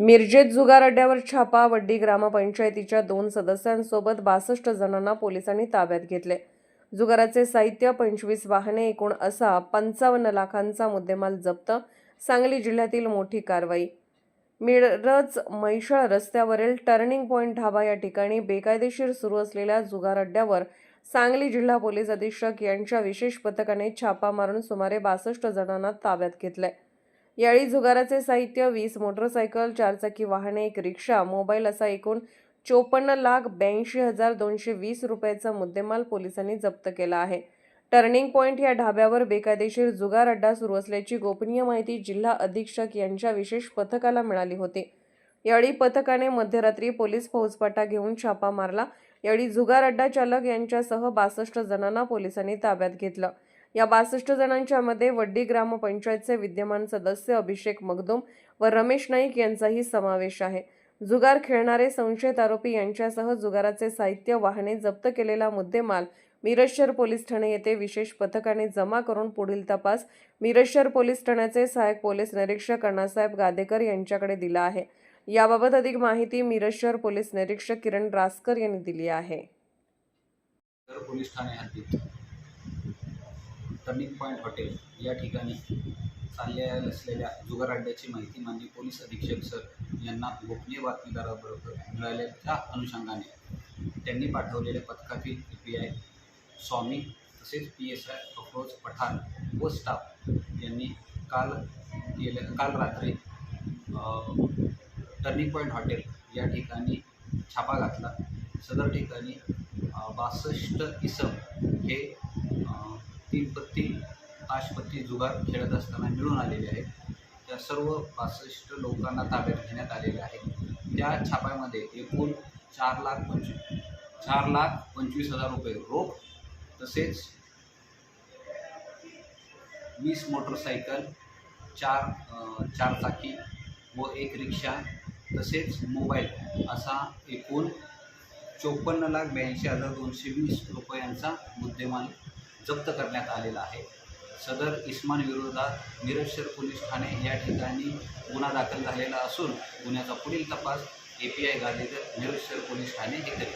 मिरजेत जुगार अड्ड्यावर छापा वड्डी ग्रामपंचायतीच्या दोन सदस्यांसोबत बासष्ट जणांना पोलिसांनी ताब्यात घेतले. जुगाराचे साहित्य पंचवीस वाहने एकूण असा पंचावन्न लाखांचा मुद्देमाल जप्त सांगली जिल्ह्यातील मोठी कारवाई. मिरज मैशाळ रस्त्यावरील टर्निंग पॉईंट ढाबा या ठिकाणी बेकायदेशीर सुरू असलेल्या जुगार अड्ड्यावर सांगली जिल्हा पोलीस अधीक्षक यांच्या विशेष पथकाने छापा मारून सुमारे बासष्ट जणांना ताब्यात घेतलंय यावेळी जुगाराचे साहित्य वीस मोटरसायकल चारचाकी वाहने एक रिक्षा मोबाईल असा एकूण चोपन्न लाख ब्याऐंशी हजार दोनशे वीस रुपयाचा मुद्देमाल पोलिसांनी जप्त केला आहे. टर्निंग पॉईंट या ढाब्यावर बेकायदेशीर जुगार अड्डा सुरू असल्याची गोपनीय माहिती जिल्हा अधीक्षक यांच्या विशेष पथकाला मिळाली होती. यावेळी पथकाने मध्यरात्री पोलीस फौजपाटा घेऊन छापा मारला. यावेळी जुगार अड्डा चालक यांच्यासह बासष्ट जणांना पोलिसांनी ताब्यात घेतलं. या बासष्ट जणांच्या मध्ये वड्डी ग्रामपंचायतचे विद्यमान सदस्य अभिषेक मगदुम व रमेश नाईक यांचाही समावेश आहे. जुगार खेळणारे संशयित आरोपी यांच्यासह जुगाराचे साहित्य वाहने जप्त केलेला मुद्देमाल मिरजशहर पोलीस ठाणे येथे विशेष पथकाने जमा करून पुढील तपास मिरजशहर पोलीस ठाण्याचे सहाय्यक पोलीस निरीक्षक अण्णासाहेब गादेकर यांच्याकडे दिला आहे. याबाबत अधिक माहिती मिरजशहर पोलीस निरीक्षक किरण रासकर यांनी दिली आहे. पोलीस ठाणे टर्निंग पॉईंट हॉटेल या ठिकाणी चालल्या असलेल्या जुगार अड्ड्याची माहिती माननीय पोलीस अधीक्षक सर यांना गोपनीय बातमीदाराबरोबर मिळाल्याच्या अनुषंगाने त्यांनी पाठवलेल्या पथकातील ए पी आय स्वामी तसेच P S I Afroz Pathan व स्टाफ यांनी काल गेल्या काल रात्री टर्निंग पॉईंट हॉटेल या ठिकाणी छापा घातला. सदर ठिकाणी बासष्ट इसम ती जुगार खेळत असताना मिळून आलेले आहेत त्या सर्व पासष्ट लोकांना ताब्यात घेण्यात आलेल्या आहेत त्या छाप्यामध्ये एकूण चार लाख पंचवीस चार लाख पंचवीस हजार रुपये रोख तसेच वीस मोटरसायकल चार चारचाकी व एक रिक्षा तसेच मोबाईल असा एकूण चोपन्न लाख ब्याऐंशी हजार दोनशे वीस रुपयांचा मुद्देमाल जप्त करण्यात आलेला आहे. सदर इस्मान विरोधात मिरज पोलीस ठाणे या ठिकाणी गुन्हा दाखल झालेला असून गुन्ह्याचा पुढील तपास A P I Gandhikar Miraj police Thane हे करेल.